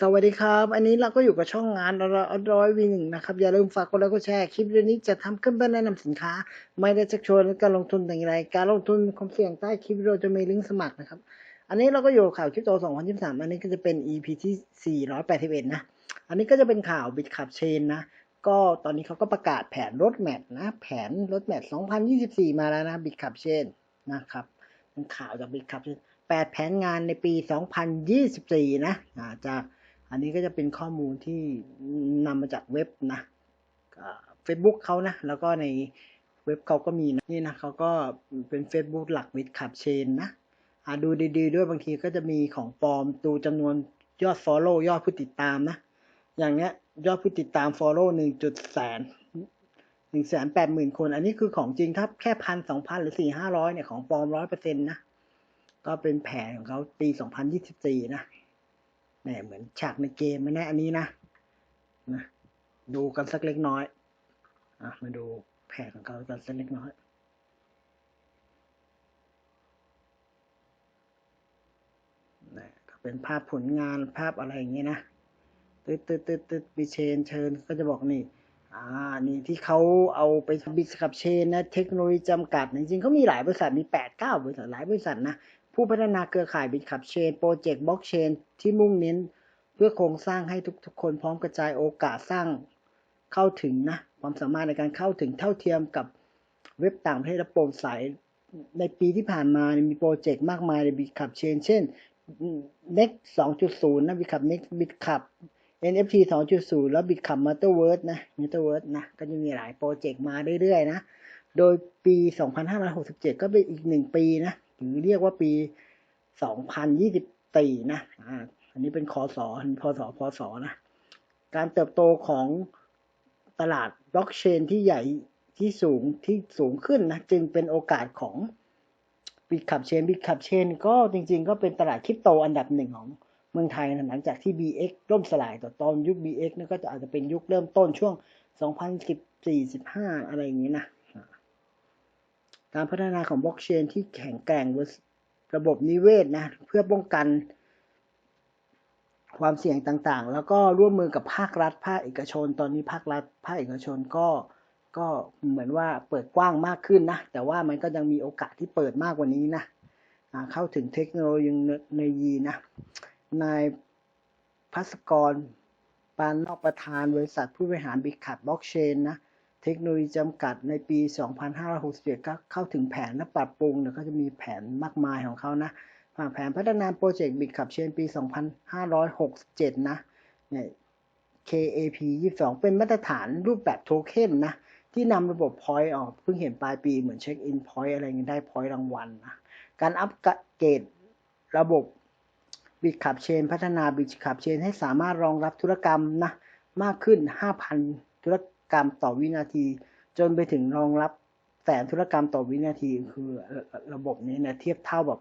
สวัสดีครับ อันนี้เราก็อยู่กับช่องงานร้อยวีหนึ่งนะครับ อย่าลืมฝากกดไลค์กดแชร์คลิปวิดีโอนี้จะทำขึ้นเพื่อแนะนำสินค้า ไม่ได้ชักชวนการลงทุนแต่อย่างไร การลงทุนความเสี่ยงใต้คลิปวิดีโอจะมีลิงก์สมัครนะครับ อันนี้เราก็อยู่ข่าวคริปโต2023 อันนี้ก็จะเป็น EP ที่481นะ อันนี้ก็จะเป็นข่าวบิตคับเชนนะ ก็ตอนนี้เขาก็ประกาศแผนรถแมพนะ แผนรถแมพ2024 มาแล้วนะบิตคับเชนนะครับเป็นข่าวจากบิตคับเชน8แผนงานในปี 2024 นะจาก อันนี้ก็จะเป็นข้อมูลที่นำมาจากเว็บนะเฟซบุ๊กเขานะ แล้วก็ในเว็บเขาก็มีนะนี่นะเขาก็เป็น Facebook หลักวิดขับเชนนะดูดีๆด้วยบางทีก็จะมีของปลอมดูจำนวนยอด Follow ยอดผู้ติดตามนะ อย่างเนี้ยยอดผู้ติดตาม Follow หนึ่งจุดแสนหนึ่งแสนแปดหมื่นคน อันนี้คือของจริงถ้าแค่พันสองพันหรือสี่ห้าร้อยเนี่ยของปลอมร้อยเปอร์เซ็นต์นะ ก็เป็นแผนของเขาปีสองพันยี่สิบสี่นะ แหมเหมือนฉากในเกมไม่แน่อันนี้นะนะดูกันสักเล็กน้อยอะมาดูแผนของเขากันสักเล็กน้อยนะก็เป็นภาพผลงานภาพอะไรอย่างเงี้ยนะตึ๊ดตึ๊ดตึ๊ดตึ๊ดบิเชนเชิญก็จะบอกนี่อ่านี่ที่เขาเอาไปบิสกับเชนนะเทคโนโลยีจำกัด จริงๆเขามีหลายบริษัทมีแปดเก้าบริษัทหลายบริษัทนะ ผู้พัฒนาเครือข่ายบิตคับเชนโปรเจกต์บล็อกเชนที่มุ่งเน้น เพื่อโครงสร้างให้ทุกๆ คนพร้อมกระจายโอกาสสร้างเข้าถึงนะความสามารถในการเข้าถึงเท่าเทียมกับเว็บต่างประเทศและโปร่งใสในปีที่ผ่านมามีโปรเจกต์มากมายในบิตคับเชนเช่น Next 2.0 นะบิตคับ Next บิตคับ NFT 2.0 แล้วบิตคับ Metaverse นะ Metaverse นะ ก็จะมีหลายโปรเจกต์มาเรื่อยๆนะ โดยปี 2567 ก็เป็นอีกหนึ่งปีนะ หรือเรียกว่าปี 2024 นะอ่าอันนี้เป็นคอสอพศพศนะ การเติบโตของตลาดบล็อกเชนที่ใหญ่ที่สูงที่สูงขึ้นนะ จึงเป็นโอกาสของบิตคับเชนบิตคับเชนก็จริงๆ ก็เป็นตลาดคริปโตอันดับหนึ่งของเมืองไทยนะหลังจากที่ BX ล่มสลายต่อตอนยุค BX นี่ก็จะอาจจะเป็นยุคเริ่มต้นช่วง 2014-15 อะไรอย่างนี้นะ การพัฒนาของบล็อกเชนที่แข็งแกร่งระบบนิเวศนะ เพื่อป้องกัน ความเสี่ยงต่างๆ แล้วก็ร่วมมือกับภาครัฐ ภาคเอกชน ตอนนี้ภาครัฐ ภาคเอกชนก็ก็เหมือนว่าเปิดกว้างมากขึ้นนะ แต่ว่ามันก็ยังมีโอกาสที่เปิดมากกว่านี้นะเข้าถึงเทคโนโลยีนะ นายพัสกร ปานนอกประธานบริษัทผู้บริหารบิคับล็อกเชนนะ เทคโนโลยีจำกัดในปี 2567 ก็เข้าถึงแผนและปรับปรุงเนี่ยก็จะมีแผนมากมายของเขานะผ่านแผนพัฒนาโปรเจกต์บิตคับเชนปี 2567 นะเนี่ย KAP 22 เป็นมาตรฐานรูปแบบโทเค็นนะ ที่นำระบบ point ออกเพิ่งเห็นปลายปีเหมือนเช็คอิน point อะไรเงี้ยได้ point รางวัลนะการอัปเกรดระบบบิตขับเชน พัฒนาบิตขับเชน ให้สามารถรองรับธุรกรรมนะมากขึ้น 5,000 ธุรกรรม การต่อวินาที จนไปถึงรองรับแสนธุรกรรมต่อวินาทีคือระบบนี้เนี่ยเทียบเท่าแบบ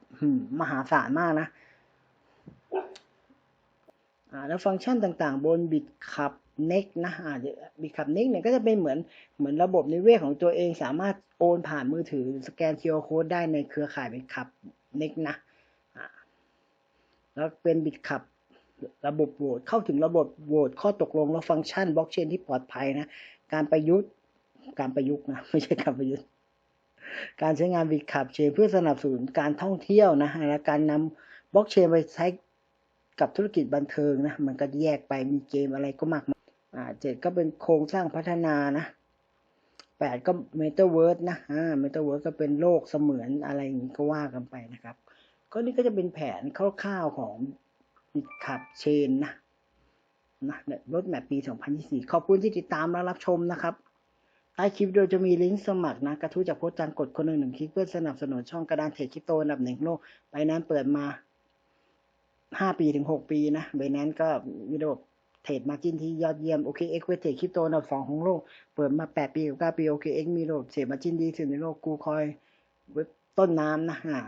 มหาศาลมากนะแล้วฟังก์ชันต่างๆ บนบิตขับเน็กนะอ่าบิตขับเน็กเนี่ยก็จะเป็นเหมือนเหมือนระบบนิเวศของตัวเองสามารถโอนผ่านมือถือสแกน QR Code ได้ในเครือข่ายบิตขับเน็กนะแล้วเป็นบิตคับระบบโหวตเข้าถึงระบบโหวตข้อตกลงและฟังก์ชันบล็อกเชนที่ปลอดภัยนะ การประยุกต์การประยุกต์นะไม่ใช่การประยุทธ์ การใช้งานบิตคับเชนเพื่อสนับสนุนการท่องเที่ยวนะและการนำบล็อกเชนไปใช้กับธุรกิจบันเทิงนะมันก็แยกไปมีเกมอะไรก็มากมายอ่าเจ็ดก็เป็นโครงสร้างพัฒนานะแปดก็เมตาเวิร์สนะอ่าเมตาเวิร์สก็เป็นโลกเสมือนอะไรอย่างนี้ก็ว่ากันไปนะครับ ก็นี่ก็จะเป็นแผนคร่าวๆของบิตคับเชนนะ นะรถแมพปี 2024 ขอบคุณที่ติดตามและรับชมนะครับ ใต้คลิปโดยจะมีลิงก์สมัครนะ กระทู้จากโพสต์จังกดคนหนึ่งหนึ่งคลิกเพื่อสนับสนุนช่องกระดานเทรดคริปโตอันดับหนึ่งโลกไปนั้นเปิดมา 5 ปีถึง 6 ปีนะใบนั้นก็มีระบบเทรดมาจินที่ยอดเยี่ยมโอเคเอ็กเวทเทรดคริปโตอันดับสองของโลก เปิดมา 8 ปีกับ9ปีโอเคเอ็กมีระบบเทรดมาจินดีสุดในโลกกูคอยเว็บต้นน้ำนะอ่า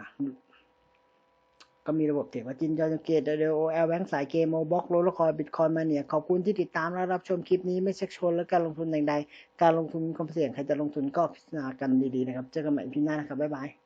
ก็มีระบบเทรดว่าจินจอยเกตเดโอแอลแบงค์สายเกมโมบ็อกโรลคอยบิตคอยมาเนี่ยขอบคุณที่ติดตามและรับชมคลิปนี้ไม่เช็คชนและการลงทุนใดๆการลงทุนมีความเสี่ยงใครจะลงทุนก็พิจารณากันดีๆนะครับ เจอกันใหม่พีหน้านะครับ บ๊ายบาย